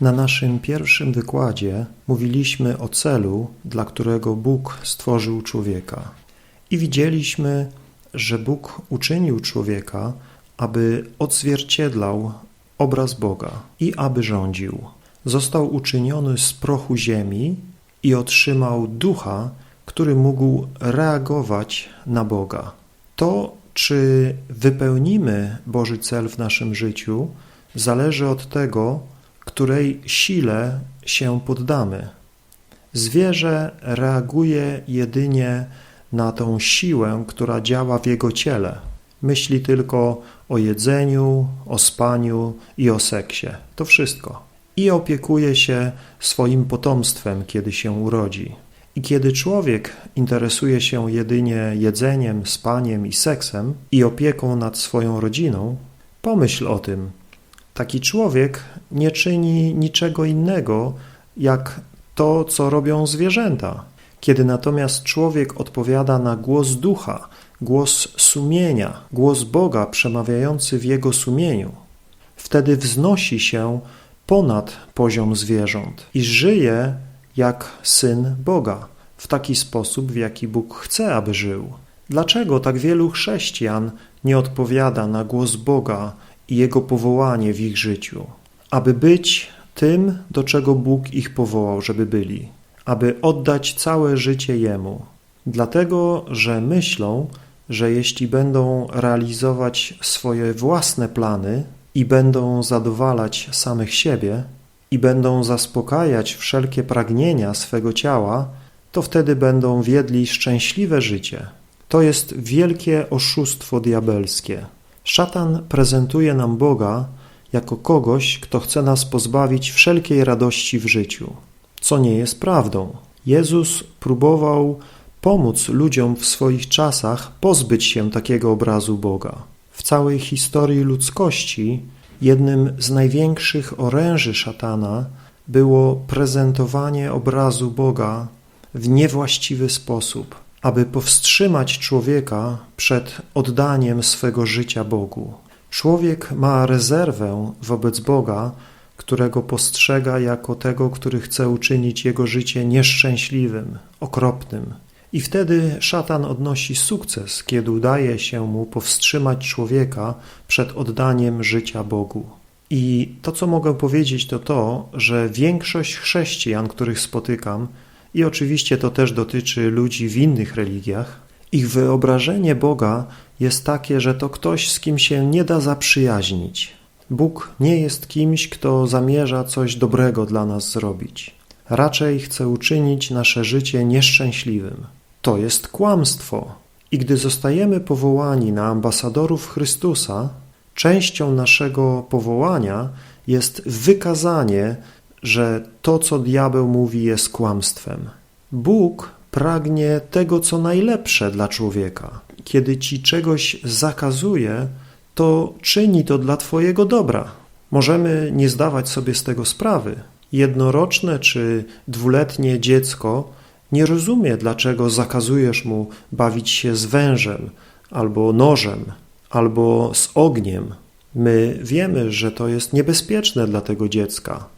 Na naszym pierwszym wykładzie mówiliśmy o celu, dla którego Bóg stworzył człowieka. I widzieliśmy, że Bóg uczynił człowieka, aby odzwierciedlał obraz Boga i aby rządził. Został uczyniony z prochu ziemi i otrzymał ducha, który mógł reagować na Boga. To, czy wypełnimy Boży cel w naszym życiu, zależy od tego, której sile się poddamy. Zwierzę reaguje jedynie na tą siłę, która działa w jego ciele. Myśli tylko o jedzeniu, o spaniu i o seksie. To wszystko. I opiekuje się swoim potomstwem, kiedy się urodzi. I kiedy człowiek interesuje się jedynie jedzeniem, spaniem i seksem i opieką nad swoją rodziną, pomyśl o tym, Taki człowiek nie czyni niczego innego, jak to, co robią zwierzęta. Kiedy natomiast człowiek odpowiada na głos ducha, głos sumienia, głos Boga przemawiający w jego sumieniu, wtedy wznosi się ponad poziom zwierząt i żyje jak syn Boga, w taki sposób, w jaki Bóg chce, aby żył. Dlaczego tak wielu chrześcijan nie odpowiada na głos Boga i Jego powołanie w ich życiu, aby być tym, do czego Bóg ich powołał, żeby byli, aby oddać całe życie Jemu, dlatego że myślą, że jeśli będą realizować swoje własne plany i będą zadowalać samych siebie i będą zaspokajać wszelkie pragnienia swego ciała, to wtedy będą wiedli szczęśliwe życie. To jest wielkie oszustwo diabelskie. Szatan prezentuje nam Boga jako kogoś, kto chce nas pozbawić wszelkiej radości w życiu, co nie jest prawdą. Jezus próbował pomóc ludziom w swoich czasach pozbyć się takiego obrazu Boga. W całej historii ludzkości jednym z największych oręży szatana było prezentowanie obrazu Boga w niewłaściwy sposób, aby powstrzymać człowieka przed oddaniem swego życia Bogu. Człowiek ma rezerwę wobec Boga, którego postrzega jako tego, który chce uczynić jego życie nieszczęśliwym, okropnym. I wtedy szatan odnosi sukces, kiedy udaje się mu powstrzymać człowieka przed oddaniem życia Bogu. I to, co mogę powiedzieć, to to, że większość chrześcijan, których spotykam, i oczywiście to też dotyczy ludzi w innych religiach, ich wyobrażenie Boga jest takie, że to ktoś, z kim się nie da zaprzyjaźnić. Bóg nie jest kimś, kto zamierza coś dobrego dla nas zrobić. Raczej chce uczynić nasze życie nieszczęśliwym. To jest kłamstwo. I gdy zostajemy powołani na ambasadorów Chrystusa, częścią naszego powołania jest wykazanie że to, co diabeł mówi, jest kłamstwem. Bóg pragnie tego, co najlepsze dla człowieka. Kiedy ci czegoś zakazuje, to czyni to dla twojego dobra. Możemy nie zdawać sobie z tego sprawy. Jednoroczne czy dwuletnie dziecko nie rozumie, dlaczego zakazujesz mu bawić się z wężem, albo nożem, albo z ogniem. My wiemy, że to jest niebezpieczne dla tego dziecka.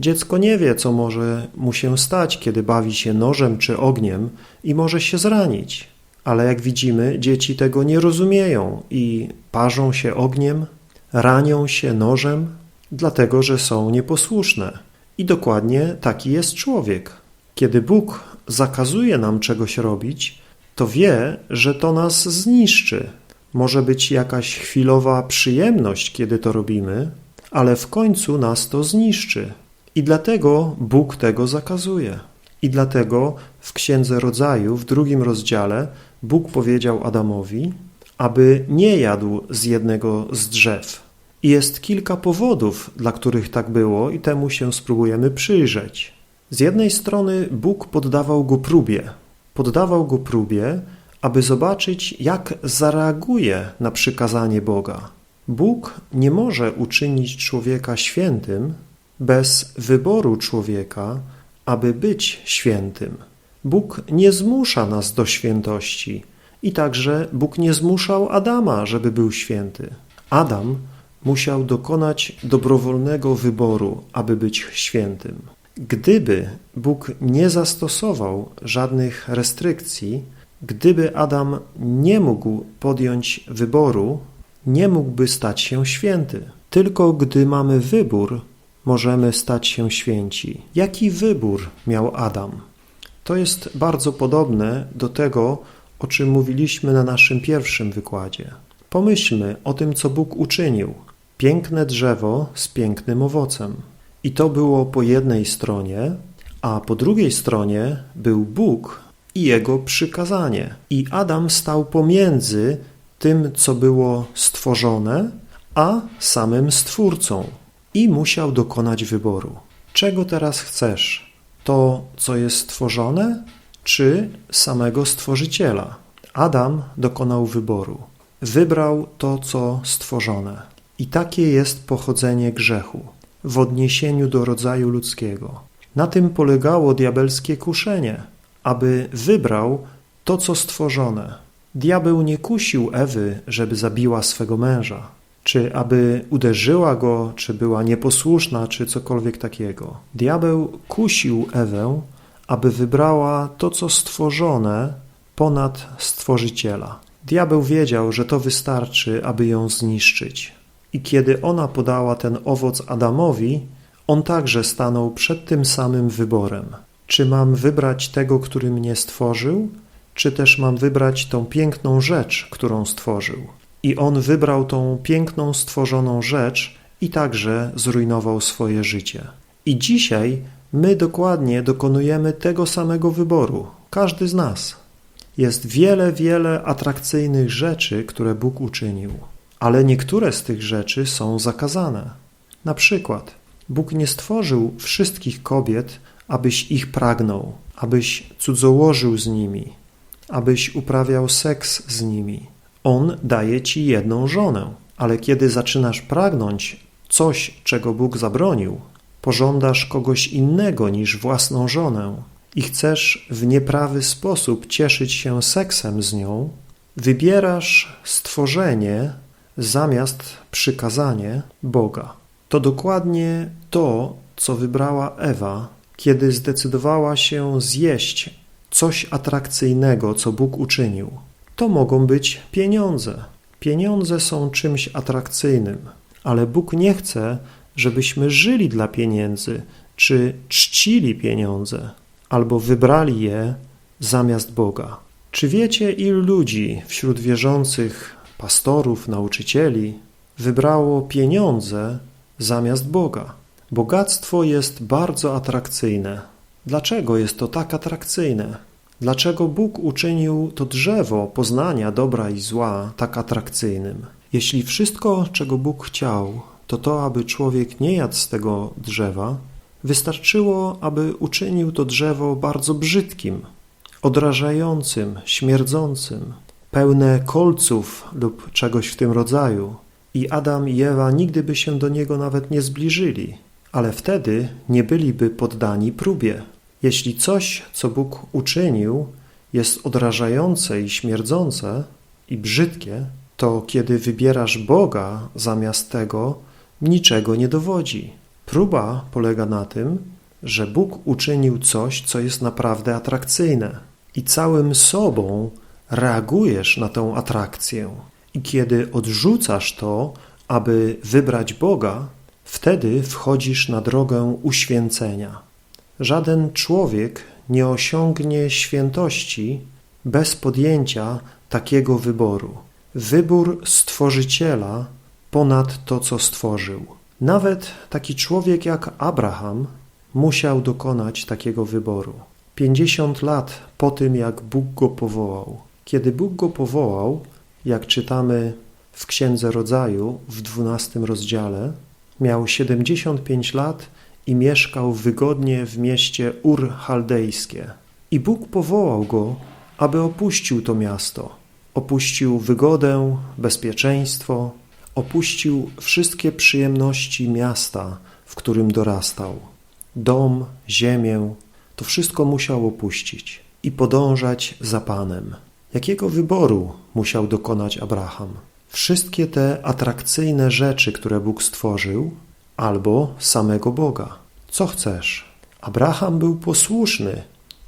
Dziecko nie wie, co może mu się stać, kiedy bawi się nożem czy ogniem i może się zranić. Ale jak widzimy, dzieci tego nie rozumieją i parzą się ogniem, ranią się nożem, dlatego że są nieposłuszne. I dokładnie taki jest człowiek. Kiedy Bóg zakazuje nam czegoś robić, to wie, że to nas zniszczy. Może być jakaś chwilowa przyjemność, kiedy to robimy, ale w końcu nas to zniszczy. I dlatego Bóg tego zakazuje. I dlatego w Księdze Rodzaju w drugim rozdziale Bóg powiedział Adamowi, aby nie jadł z jednego z drzew. I jest kilka powodów, dla których tak było i temu się spróbujemy przyjrzeć. Z jednej strony Bóg poddawał go próbie. Poddawał go próbie, aby zobaczyć, jak zareaguje na przykazanie Boga. Bóg nie może uczynić człowieka świętym, bez wyboru człowieka, aby być świętym. Bóg nie zmusza nas do świętości i także Bóg nie zmuszał Adama, żeby był święty. Adam musiał dokonać dobrowolnego wyboru, aby być świętym. Gdyby Bóg nie zastosował żadnych restrykcji, gdyby Adam nie mógł podjąć wyboru, nie mógłby stać się święty. Tylko gdy mamy wybór, możemy stać się święci. Jaki wybór miał Adam? To jest bardzo podobne do tego, o czym mówiliśmy na naszym pierwszym wykładzie. Pomyślmy o tym, co Bóg uczynił. Piękne drzewo z pięknym owocem. I to było po jednej stronie, a po drugiej stronie był Bóg i jego przykazanie. I Adam stał pomiędzy tym, co było stworzone, a samym Stwórcą i musiał dokonać wyboru. Czego teraz chcesz? To, co jest stworzone, czy samego Stworzyciela? Adam dokonał wyboru. Wybrał to, co stworzone. I takie jest pochodzenie grzechu w odniesieniu do rodzaju ludzkiego. Na tym polegało diabelskie kuszenie, aby wybrał to, co stworzone. Diabeł nie kusił Ewy, żeby zabiła swego męża, czy aby uderzyła go, czy była nieposłuszna, czy cokolwiek takiego. Diabeł kusił Ewę, aby wybrała to, co stworzone ponad Stworzyciela. Diabeł wiedział, że to wystarczy, aby ją zniszczyć. I kiedy ona podała ten owoc Adamowi, on także stanął przed tym samym wyborem. Czy mam wybrać tego, który mnie stworzył, czy też mam wybrać tą piękną rzecz, którą stworzył? I on wybrał tą piękną, stworzoną rzecz i także zrujnował swoje życie. I dzisiaj my dokładnie dokonujemy tego samego wyboru, każdy z nas. Jest wiele, wiele atrakcyjnych rzeczy, które Bóg uczynił, ale niektóre z tych rzeczy są zakazane. Na przykład, Bóg nie stworzył wszystkich kobiet, abyś ich pragnął, abyś cudzołożył z nimi, abyś uprawiał seks z nimi. On daje ci jedną żonę, ale kiedy zaczynasz pragnąć coś, czego Bóg zabronił, pożądasz kogoś innego niż własną żonę i chcesz w nieprawy sposób cieszyć się seksem z nią, wybierasz stworzenie zamiast przykazanie Boga. To dokładnie to, co wybrała Ewa, kiedy zdecydowała się zjeść coś atrakcyjnego, co Bóg uczynił. To mogą być pieniądze. Pieniądze są czymś atrakcyjnym, ale Bóg nie chce, żebyśmy żyli dla pieniędzy, czy czcili pieniądze, albo wybrali je zamiast Boga. Czy wiecie, ilu ludzi wśród wierzących, pastorów, nauczycieli wybrało pieniądze zamiast Boga? Bogactwo jest bardzo atrakcyjne. Dlaczego jest to tak atrakcyjne? Dlaczego Bóg uczynił to drzewo poznania dobra i zła tak atrakcyjnym? Jeśli wszystko, czego Bóg chciał, to to, aby człowiek nie jadł z tego drzewa, wystarczyło, aby uczynił to drzewo bardzo brzydkim, odrażającym, śmierdzącym, pełne kolców lub czegoś w tym rodzaju i Adam i Ewa nigdy by się do niego nawet nie zbliżyli, ale wtedy nie byliby poddani próbie. Jeśli coś, co Bóg uczynił, jest odrażające i śmierdzące i brzydkie, to kiedy wybierasz Boga zamiast tego, niczego nie dowodzi. Próba polega na tym, że Bóg uczynił coś, co jest naprawdę atrakcyjne i całym sobą reagujesz na tę atrakcję. I kiedy odrzucasz to, aby wybrać Boga, wtedy wchodzisz na drogę uświęcenia. Żaden człowiek nie osiągnie świętości bez podjęcia takiego wyboru. Wybór Stworzyciela ponad to, co stworzył. Nawet taki człowiek jak Abraham musiał dokonać takiego wyboru. Pięćdziesiąt lat po tym, jak Bóg go powołał. Kiedy Bóg go powołał, jak czytamy w Księdze Rodzaju w dwunastym rozdziale, miał 75 lat i mieszkał wygodnie w mieście Ur-Chaldejskie. I Bóg powołał go, aby opuścił to miasto. Opuścił wygodę, bezpieczeństwo, opuścił wszystkie przyjemności miasta, w którym dorastał. Dom, ziemię, to wszystko musiał opuścić i podążać za Panem. Jakiego wyboru musiał dokonać Abraham? wszystkie te atrakcyjne rzeczy, które Bóg stworzył, albo samego Boga. Co chcesz? Abraham był posłuszny,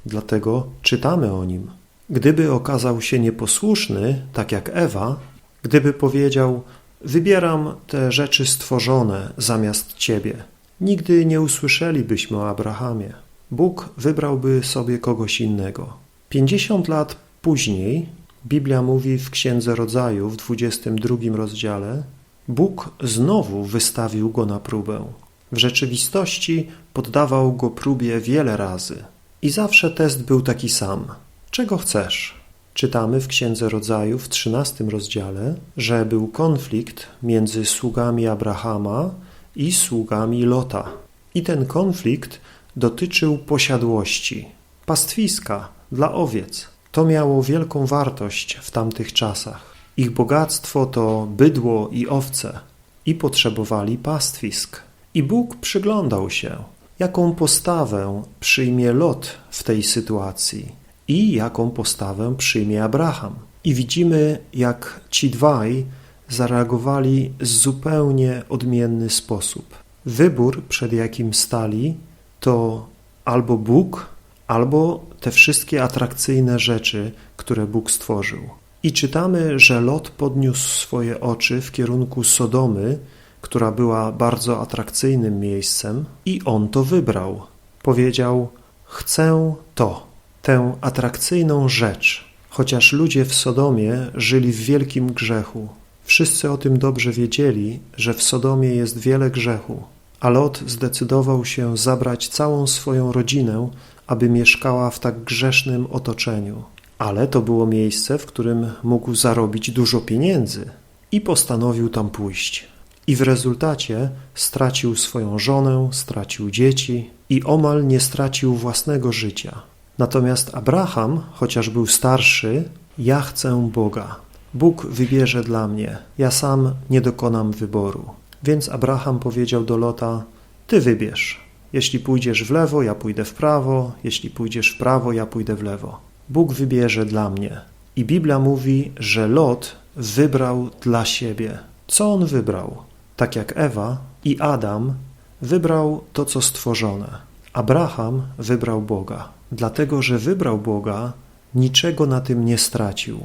dlatego czytamy o nim. Gdyby okazał się nieposłuszny, tak jak Ewa, gdyby powiedział: Wybieram te rzeczy stworzone zamiast ciebie, nigdy nie usłyszelibyśmy o Abrahamie. Bóg wybrałby sobie kogoś innego. Pięćdziesiąt lat później Biblia mówi w Księdze Rodzaju w 22 rozdziale Bóg znowu wystawił go na próbę. W rzeczywistości poddawał go próbie wiele razy i zawsze test był taki sam. Czego chcesz? Czytamy w Księdze Rodzaju w 13 rozdziale, że był konflikt między sługami Abrahama i sługami Lota. I ten konflikt dotyczył posiadłości, pastwiska dla owiec. To miało wielką wartość w tamtych czasach. Ich bogactwo to bydło i owce i potrzebowali pastwisk. I Bóg przyglądał się, jaką postawę przyjmie Lot w tej sytuacji i jaką postawę przyjmie Abraham. I widzimy, jak ci dwaj zareagowali w zupełnie odmienny sposób. Wybór, przed jakim stali, to albo Bóg, albo te wszystkie atrakcyjne rzeczy, które Bóg stworzył. I czytamy, że Lot podniósł swoje oczy w kierunku Sodomy, która była bardzo atrakcyjnym miejscem, i on to wybrał. Powiedział: Chcę to, tę atrakcyjną rzecz. Chociaż ludzie w Sodomie żyli w wielkim grzechu, wszyscy o tym dobrze wiedzieli, że w Sodomie jest wiele grzechu, a Lot zdecydował się zabrać całą swoją rodzinę, aby mieszkała w tak grzesznym otoczeniu. Ale to było miejsce, w którym mógł zarobić dużo pieniędzy i postanowił tam pójść. I w rezultacie stracił swoją żonę, stracił dzieci i omal nie stracił własnego życia. Natomiast Abraham, chociaż był starszy, ja chcę Boga. Bóg wybierze dla mnie, ja sam nie dokonam wyboru. Więc Abraham powiedział do Lota, ty wybierz. Jeśli pójdziesz w lewo, ja pójdę w prawo, jeśli pójdziesz w prawo, ja pójdę w lewo. Bóg wybierze dla mnie. I Biblia mówi, że Lot wybrał dla siebie. Co on wybrał? Tak jak Ewa i Adam wybrał to, co stworzone. Abraham wybrał Boga. Dlatego, że wybrał Boga, niczego na tym nie stracił.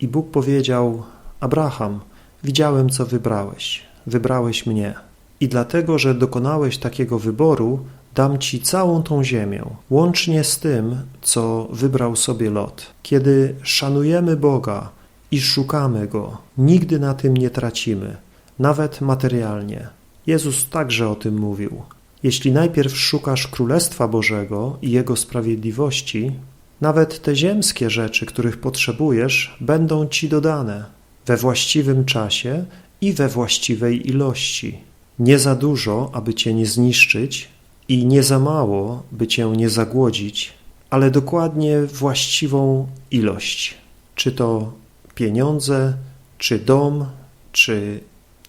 I Bóg powiedział: Abraham, widziałem, co wybrałeś. Wybrałeś mnie. I dlatego, że dokonałeś takiego wyboru, dam ci całą tą ziemię, łącznie z tym, co wybrał sobie Lot. Kiedy szanujemy Boga i szukamy Go, nigdy na tym nie tracimy, nawet materialnie. Jezus także o tym mówił. Jeśli najpierw szukasz Królestwa Bożego i Jego sprawiedliwości, nawet te ziemskie rzeczy, których potrzebujesz, będą ci dodane we właściwym czasie i we właściwej ilości. Nie za dużo, aby cię nie zniszczyć, i nie za mało, by cię nie zagłodzić, ale dokładnie właściwą ilość. Czy to pieniądze, czy dom, czy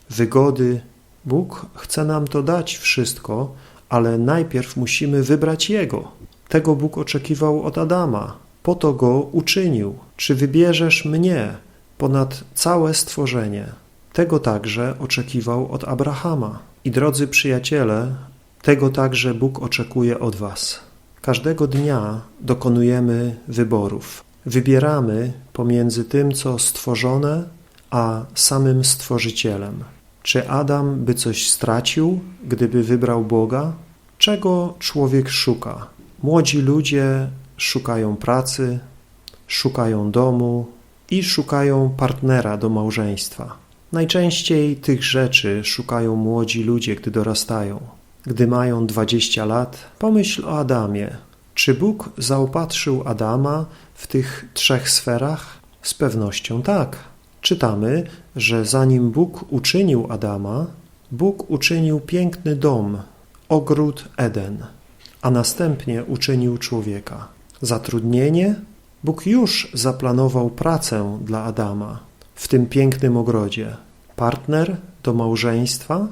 wygody. Bóg chce nam to dać wszystko, ale najpierw musimy wybrać Jego. Tego Bóg oczekiwał od Adama, po to go uczynił. Czy wybierzesz mnie ponad całe stworzenie? Tego także oczekiwał od Abrahama. I drodzy przyjaciele, tego także Bóg oczekuje od Was. Każdego dnia dokonujemy wyborów. Wybieramy pomiędzy tym, co stworzone, a samym Stworzycielem. Czy Adam by coś stracił, gdyby wybrał Boga? Czego człowiek szuka? Młodzi ludzie szukają pracy, szukają domu i szukają partnera do małżeństwa. Najczęściej tych rzeczy szukają młodzi ludzie, gdy dorastają. Gdy mają 20 lat, pomyśl o Adamie. Czy Bóg zaopatrzył Adama w tych trzech sferach? Z pewnością tak. Czytamy, że zanim Bóg uczynił Adama, Bóg uczynił piękny dom, ogród Eden, a następnie uczynił człowieka. Zatrudnienie? Bóg już zaplanował pracę dla Adama w tym pięknym ogrodzie. Partner do małżeństwa?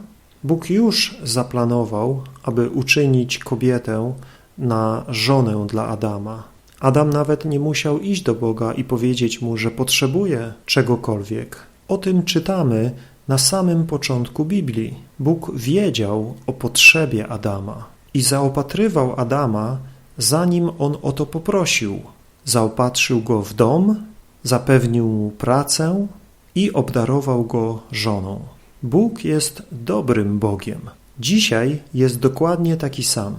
Bóg już zaplanował, aby uczynić kobietę na żonę dla Adama. Adam nawet nie musiał iść do Boga i powiedzieć mu, że potrzebuje czegokolwiek. O tym czytamy na samym początku Biblii. Bóg wiedział o potrzebie Adama i zaopatrywał Adama, zanim on o to poprosił. Zaopatrzył go w dom, zapewnił mu pracę i obdarował go żoną. Bóg jest dobrym Bogiem. Dzisiaj jest dokładnie taki sam.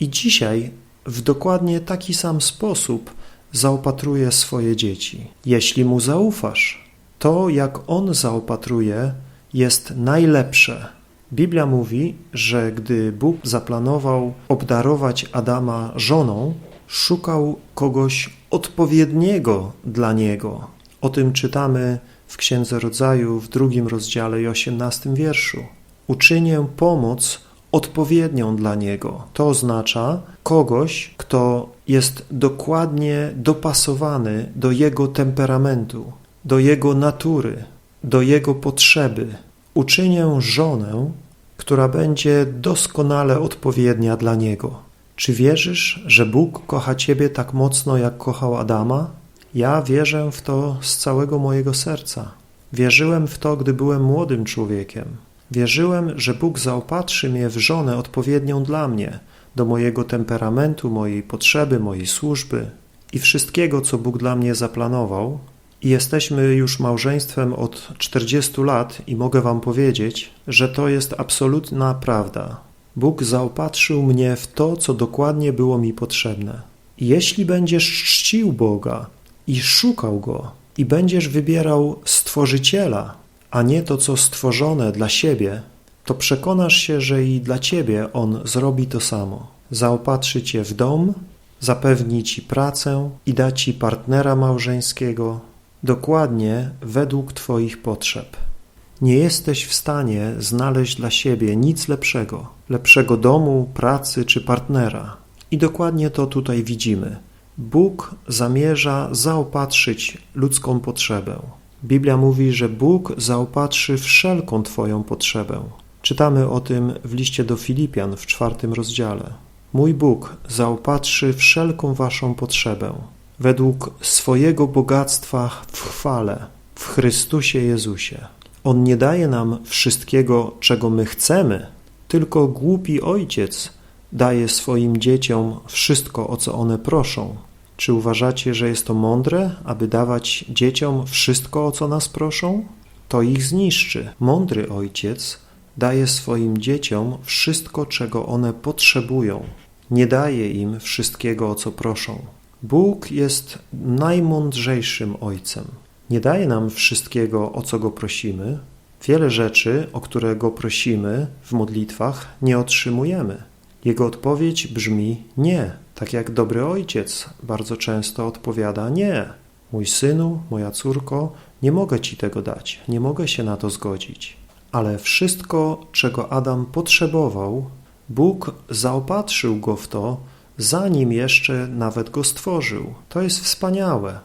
I dzisiaj w dokładnie taki sam sposób zaopatruje swoje dzieci. Jeśli mu zaufasz, to jak on zaopatruje jest najlepsze. Biblia mówi, że gdy Bóg zaplanował obdarować Adama żoną, szukał kogoś odpowiedniego dla niego. O tym czytamy w Księdze Rodzaju w drugim rozdziale i osiemnastym wierszu. Uczynię pomoc odpowiednią dla niego. To oznacza kogoś, kto jest dokładnie dopasowany do jego temperamentu, do jego natury, do jego potrzeby. Uczynię żonę, która będzie doskonale odpowiednia dla niego. Czy wierzysz, że Bóg kocha ciebie tak mocno, jak kochał Adama? Ja wierzę w to z całego mojego serca. Wierzyłem w to, gdy byłem młodym człowiekiem. Wierzyłem, że Bóg zaopatrzy mnie w żonę odpowiednią dla mnie, do mojego temperamentu, mojej potrzeby, mojej służby i wszystkiego, co Bóg dla mnie zaplanował. I jesteśmy już małżeństwem od 40 lat i mogę Wam powiedzieć, że to jest absolutna prawda. Bóg zaopatrzył mnie w to, co dokładnie było mi potrzebne. Jeśli będziesz czcił Boga i szukał Go i będziesz wybierał Stworzyciela, a nie to, co stworzone dla siebie, to przekonasz się, że i dla ciebie On zrobi to samo. Zaopatrzy cię w dom, zapewni ci pracę i da ci partnera małżeńskiego dokładnie według twoich potrzeb. Nie jesteś w stanie znaleźć dla siebie nic lepszego, lepszego domu, pracy czy partnera. I dokładnie to tutaj widzimy. Bóg zamierza zaopatrzyć ludzką potrzebę. Biblia mówi, że Bóg zaopatrzy wszelką Twoją potrzebę. Czytamy o tym w liście do Filipian w czwartym rozdziale. Mój Bóg zaopatrzy wszelką Waszą potrzebę według swojego bogactwa w chwale w Chrystusie Jezusie. On nie daje nam wszystkiego, czego my chcemy, tylko głupi ojciec daje swoim dzieciom wszystko, o co one proszą. Czy uważacie, że jest to mądre, aby dawać dzieciom wszystko, o co nas proszą? To ich zniszczy. Mądry ojciec daje swoim dzieciom wszystko, czego one potrzebują. Nie daje im wszystkiego, o co proszą. Bóg jest najmądrzejszym ojcem. Nie daje nam wszystkiego, o co go prosimy. Wiele rzeczy, o które go prosimy w modlitwach, nie otrzymujemy. Jego odpowiedź brzmi nie, tak jak dobry ojciec bardzo często odpowiada nie. Mój synu, moja córko, nie mogę ci tego dać, nie mogę się na to zgodzić. Ale wszystko, czego Adam potrzebował, Bóg zaopatrzył go w to, zanim jeszcze nawet go stworzył. To jest wspaniałe.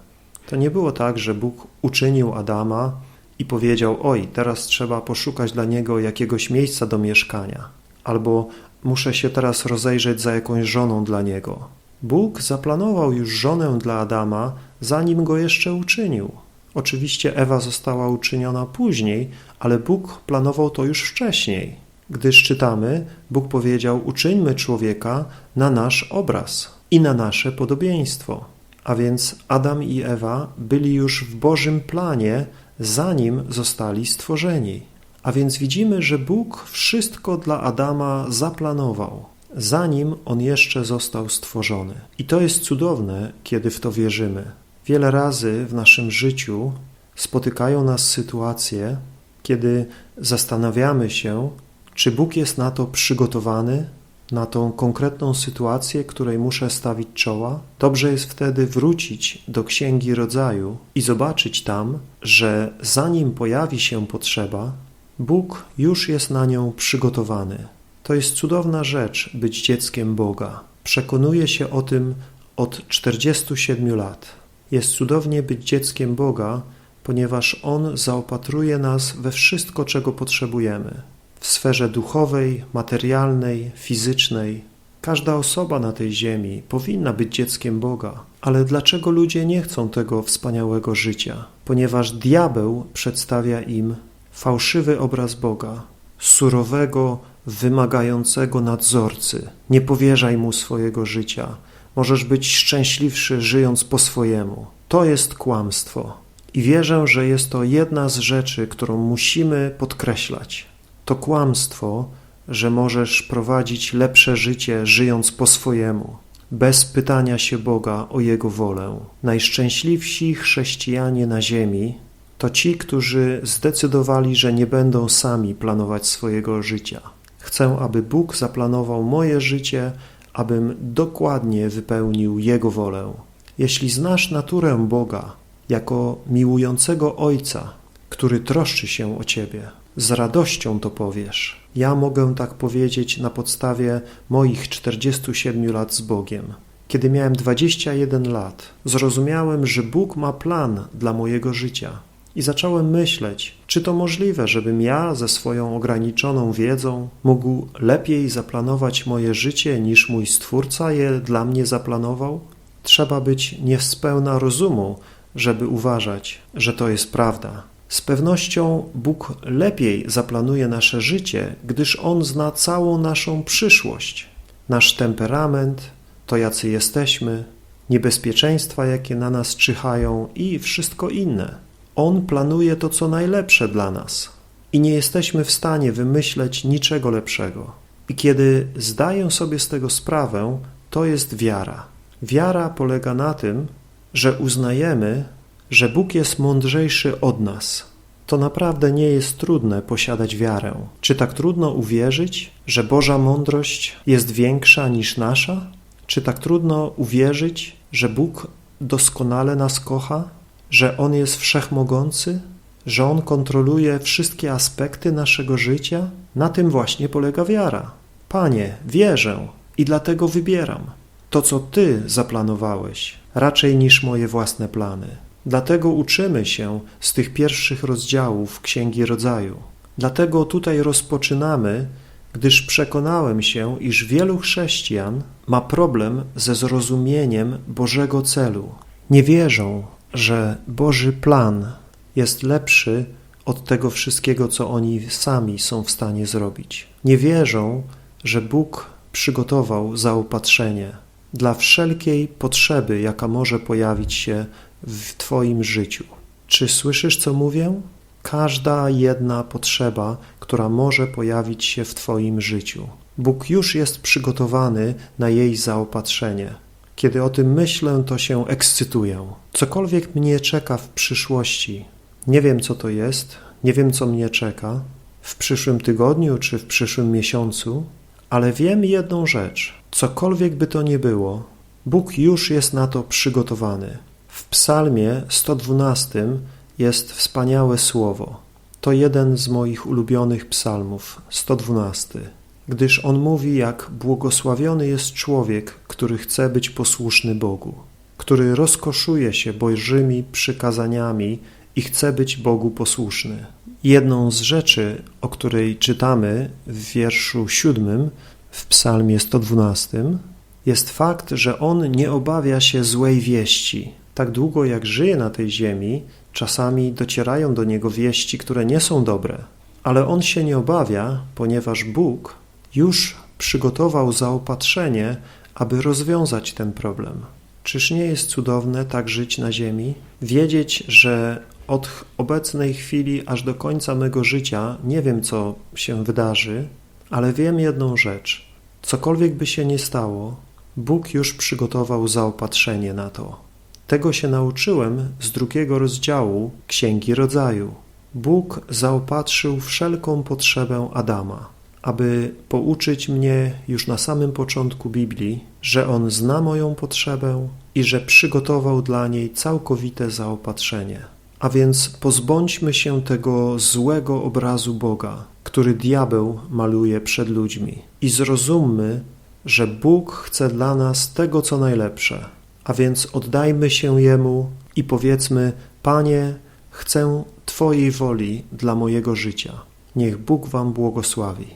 To nie było tak, że Bóg uczynił Adama i powiedział: Oj, teraz trzeba poszukać dla niego jakiegoś miejsca do mieszkania, albo muszę się teraz rozejrzeć za jakąś żoną dla niego. Bóg zaplanował już żonę dla Adama, zanim go jeszcze uczynił. Oczywiście Ewa została uczyniona później, ale Bóg planował to już wcześniej. Gdyż czytamy, Bóg powiedział: Uczyńmy człowieka na nasz obraz i na nasze podobieństwo. A więc Adam i Ewa byli już w Bożym planie, zanim zostali stworzeni. A więc widzimy, że Bóg wszystko dla Adama zaplanował, zanim on jeszcze został stworzony. I to jest cudowne, kiedy w to wierzymy. Wiele razy w naszym życiu spotykają nas sytuacje, kiedy zastanawiamy się, czy Bóg jest na to przygotowany, na tą konkretną sytuację, której muszę stawić czoła, dobrze jest wtedy wrócić do Księgi Rodzaju i zobaczyć tam, że zanim pojawi się potrzeba, Bóg już jest na nią przygotowany. To jest cudowna rzecz być dzieckiem Boga. Przekonuję się o tym od 47 lat. Jest cudownie być dzieckiem Boga, ponieważ On zaopatruje nas we wszystko, czego potrzebujemy w sferze duchowej, materialnej, fizycznej. Każda osoba na tej ziemi powinna być dzieckiem Boga, ale dlaczego ludzie nie chcą tego wspaniałego życia? Ponieważ diabeł przedstawia im fałszywy obraz Boga, surowego, wymagającego nadzorcy. Nie powierzaj mu swojego życia. Możesz być szczęśliwszy żyjąc po swojemu. To jest kłamstwo. I wierzę, że jest to jedna z rzeczy, którą musimy podkreślać. To kłamstwo, że możesz prowadzić lepsze życie żyjąc po swojemu, bez pytania się Boga o Jego wolę. Najszczęśliwsi chrześcijanie na ziemi to ci, którzy zdecydowali, że nie będą sami planować swojego życia. Chcę, aby Bóg zaplanował moje życie, abym dokładnie wypełnił Jego wolę. Jeśli znasz naturę Boga jako miłującego Ojca, który troszczy się o Ciebie, z radością to powiesz. Ja mogę tak powiedzieć na podstawie moich 47 lat z Bogiem. Kiedy miałem 21 lat, zrozumiałem, że Bóg ma plan dla mojego życia. I zacząłem myśleć, czy to możliwe, żebym ja ze swoją ograniczoną wiedzą mógł lepiej zaplanować moje życie niż mój Stwórca je dla mnie zaplanował? Trzeba być niespełna rozumu, żeby uważać, że to jest prawda. Z pewnością Bóg lepiej zaplanuje nasze życie, gdyż On zna całą naszą przyszłość, nasz temperament, to jacy jesteśmy, niebezpieczeństwa, jakie na nas czyhają i wszystko inne. On planuje to, co najlepsze dla nas i nie jesteśmy w stanie wymyśleć niczego lepszego. I kiedy zdaję sobie z tego sprawę, to jest wiara. Wiara polega na tym, że uznajemy, że Bóg jest mądrzejszy od nas. To naprawdę nie jest trudne posiadać wiarę. Czy tak trudno uwierzyć, że Boża mądrość jest większa niż nasza? Czy tak trudno uwierzyć, że Bóg doskonale nas kocha, że On jest wszechmogący, że On kontroluje wszystkie aspekty naszego życia? Na tym właśnie polega wiara. Panie, wierzę i dlatego wybieram to, co Ty zaplanowałeś, raczej niż moje własne plany. Dlatego uczymy się z tych pierwszych rozdziałów Księgi Rodzaju. Dlatego tutaj rozpoczynamy, gdyż przekonałem się, iż wielu chrześcijan ma problem ze zrozumieniem Bożego celu. Nie wierzą, że Boży plan jest lepszy od tego wszystkiego, co oni sami są w stanie zrobić. Nie wierzą, że Bóg przygotował zaopatrzenie dla wszelkiej potrzeby, jaka może pojawić się w Twoim życiu. Czy słyszysz, co mówię? Każda jedna potrzeba, która może pojawić się w Twoim życiu. Bóg już jest przygotowany na jej zaopatrzenie. Kiedy o tym myślę, to się ekscytuję. Cokolwiek mnie czeka w przyszłości, nie wiem co to jest, nie wiem co mnie czeka w przyszłym tygodniu czy w przyszłym miesiącu, ale wiem jedną rzecz. Cokolwiek by to nie było, Bóg już jest na to przygotowany. W psalmie 112 jest wspaniałe słowo. To jeden z moich ulubionych psalmów, 112, gdyż on mówi, jak błogosławiony jest człowiek, który chce być posłuszny Bogu, który rozkoszuje się Bożymi przykazaniami i chce być Bogu posłuszny. Jedną z rzeczy, o której czytamy w wierszu siódmym w psalmie 112, jest fakt, że on nie obawia się złej wieści, tak długo jak żyje na tej ziemi, czasami docierają do niego wieści, które nie są dobre, ale on się nie obawia, ponieważ Bóg już przygotował zaopatrzenie, aby rozwiązać ten problem. Czyż nie jest cudowne tak żyć na ziemi? Wiedzieć, że od obecnej chwili aż do końca mego życia nie wiem, co się wydarzy, ale wiem jedną rzecz. Cokolwiek by się nie stało, Bóg już przygotował zaopatrzenie na to. Tego się nauczyłem z drugiego rozdziału Księgi Rodzaju. Bóg zaopatrzył wszelką potrzebę Adama, aby pouczyć mnie już na samym początku Biblii, że On zna moją potrzebę i że przygotował dla niej całkowite zaopatrzenie. A więc pozbądźmy się tego złego obrazu Boga, który diabeł maluje przed ludźmi i zrozummy, że Bóg chce dla nas tego, co najlepsze – a więc oddajmy się Jemu i powiedzmy, Panie, chcę Twojej woli dla mojego życia. Niech Bóg Wam błogosławi.